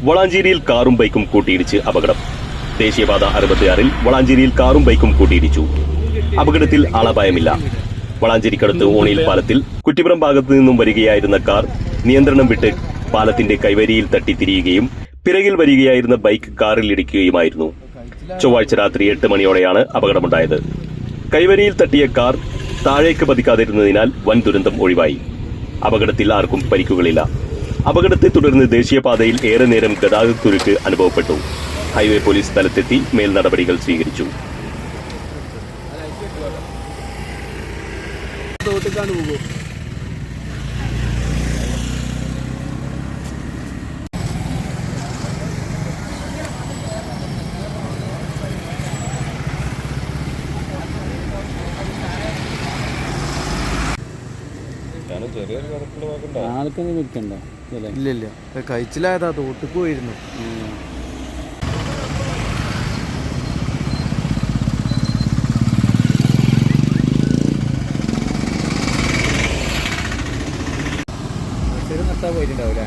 വളാഞ്ചേരിയിൽ കാറും ബൈക്കും കൂട്ടിയിടിച്ച് അപകടം. ദേശീയപാത അറുപത്തിയാറിൽ വളാഞ്ചേരിയിൽ കാറും ബൈക്കും കൂട്ടിയിടിച്ചു. അപകടത്തിൽ ആളപായമില്ല. വളാഞ്ചേരിക്കടുത്ത് ഓണിയിൽ പാലത്തിൽ കുറ്റിപ്പുറം ഭാഗത്തു നിന്നും വരികയായിരുന്ന കാർ നിയന്ത്രണം വിട്ട് പാലത്തിന്റെ കൈവരിയിൽ തട്ടി തിരിയുകയും പിറകിൽ വരികയായിരുന്ന ബൈക്ക് കാറിൽ ഇടിക്കുകയുമായിരുന്നു. ചൊവ്വാഴ്ച രാത്രി എട്ട് മണിയോടെയാണ് അപകടമുണ്ടായത്. കൈവരിയിൽ തട്ടിയ കാർ താഴേക്ക് പതിക്കാതിരുന്നതിനാൽ വൻ ദുരന്തം ഒഴിവായി. അപകടത്തിൽ ആർക്കും പരിക്കുകളില്ല. അപകടത്തെ തുടർന്ന് ദേശീയപാതയിൽ ഏറെ നേരം ഗതാഗതക്കുരുക്ക് അനുഭവപ്പെട്ടു. ഹൈവേ പോലീസ് സ്ഥലത്തെത്തി മേൽ നടപടികൾ സ്വീകരിച്ചു. തോട്ടിക്കാണ്ട് പോകും ആൾക്കൊന്നും നിൽക്കണ്ട. ഇല്ല ഇല്ല കഴിച്ചിലായതാ തോട്ടിക്ക് പോയിരുന്നു. പോയിട്ടുണ്ടാവില്ല പോയിട്ടുണ്ടാവില്ലേ